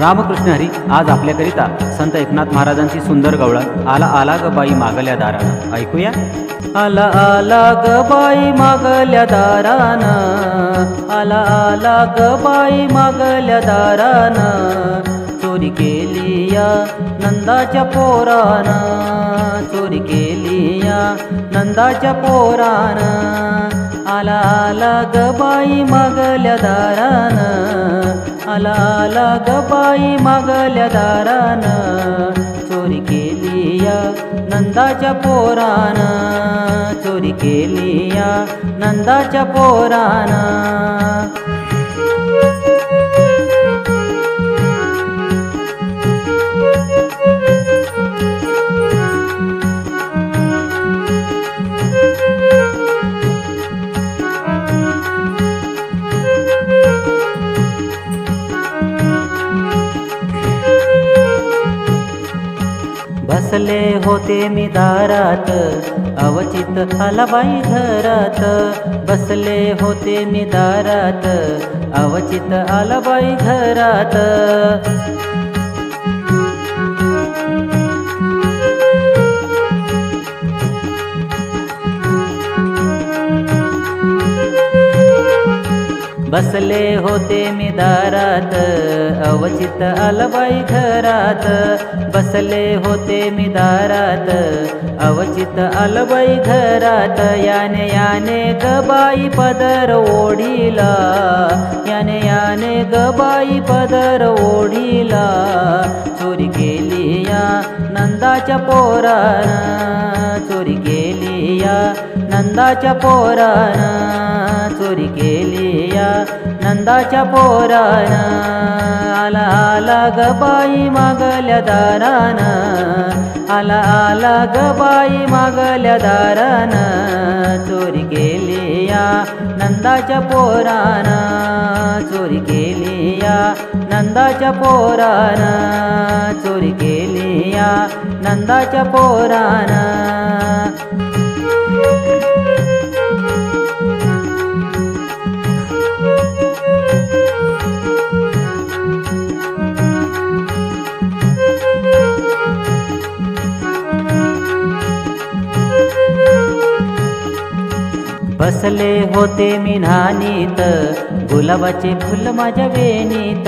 रामकृष्ण हरी आज आपल्याकरिता संत एकनाथ महाराजांची सुंदर गवळण आला आला ग बाई मागल्या दारानं. ऐकूया? आला आला ग बाई मागल्या दारानं. आला आला ग बाई मागल्या दारानं. चोरी केली या नंदाच्या पोरानं. चोरी केली या नंदाच्या पोरानं. आला आला बाई मागल्या दारानं. आला आला बाई मागल्या दारानं. चोरी केली या नंदाच्या पोरानं. चोरी केली या नंदाच्या पोरानं. बसले होते मी दारात. अवचित आलाबाई घरात. बसले होते मी दारात. अवचित आलाबाई घरात. बसले होते मी दारात अवचित आलबाई घरात. बसले होते मी दारात अवचित आलबाई घरात. याने याने गबाई पदर ओढीला याने याने गबाई पदर ओढीला. चोरी केली या नंदाच्या पोरानं चोरी केली या नंदाच्या पोरानं चोरी केली या नंदाच्या पोरानं आला आला ग बाई मागल्या दारानं. आला आला ग बाई मागल्या दारानं चोरी केली या नंदाच्या पोरानं चोरी केली या नंदाच्या पोरानं चोरी केली या नंदाच्या पोरानं बसले होते मी नानीत गुलाबाचे फुल माझ्या वेणीत.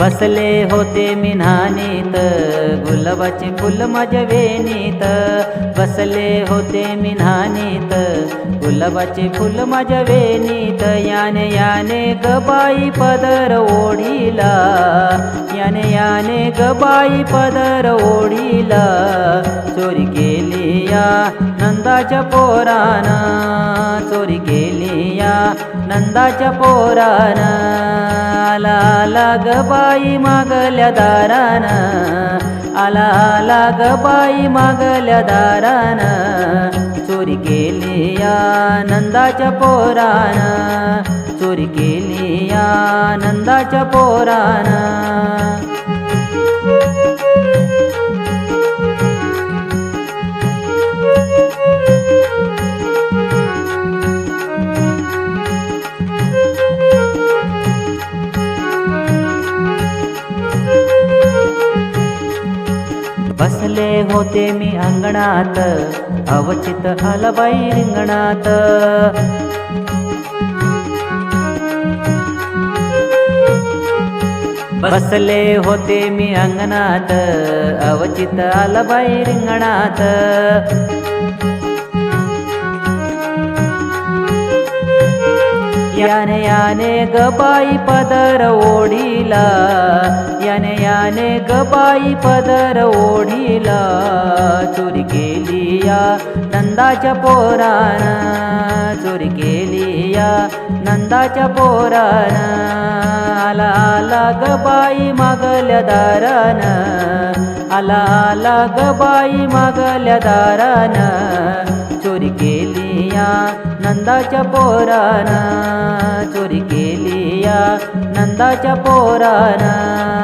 बसले होते मी नानीत गुलाबाचे फुल माझ्या वेणीत. बसले होते मी नानीत गुलाबाचे फुल माझ्या वेणीत. याने याने गबाई पदर ओढीला. याने याने गबाई पदर ओढीला. चोरी केली या नंदाच्या पोरानं. चोरी केली या नंदाच्या पोरानं आला आला बाई मागल्या दारानं. आला आला बाई मागल्या दारानं. चोरी केली या नंदाच्या पोरानं. चोरी केली या नंदाच्या पोरानं. बसले होते मी अंगणात अवचित आलबाई रिंगणात. बसले होते मी अंगणात अवचित आलबाई रिंगणात. याने याने गबाई पदर ओढीला. याने याने गबाई पदर ओढीला. चोरी केली या नंदाच्या पोरानं. चोरी केली या नंदाच्या पोरानं. आला आला गबाई मागल्या दारानं. आला आला गबाई मागल्या दारानं. चोरी केली या नंदाच्या पोरानं. चोरी केली या नंदाच्या पोरानं.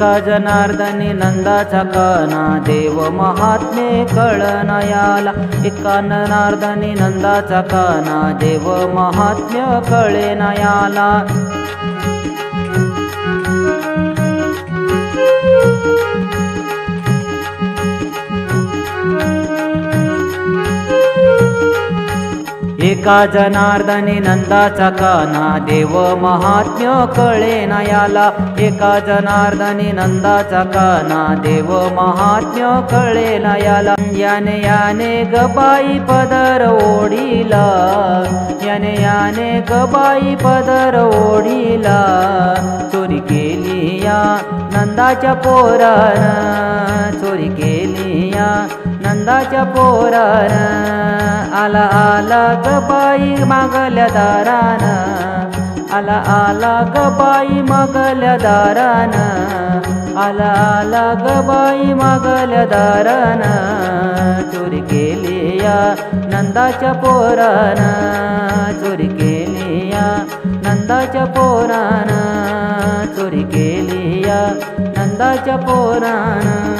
का जनार्दनी नंदाचा काना देव महात्मे कळनयाला एका जनार्दनी नंदाचा काना देव महात्म्य कळेनयाला एका जनार्दनी नंदाचा काना देव महात्म्य कळे याला एका जनार्दनी नंदाचा काना देव महात्म्य कळे याला याने याने गबाई पदर ओढीला. याने याने गबाई पदर ओढीला. चोरी केली या नंदाच्या पोरान. चोरी नंदाच्या पोरान आला आला गबाई मागल्या दारान. आला आला गबाई मागल्या दारान. आला आला गबाई मागल्या दारान. चोरी केली या नंदाच्या पोरान. चोरी केली या नंदाच्या पोरान. चोरी केली या नंदाच्या पोरान.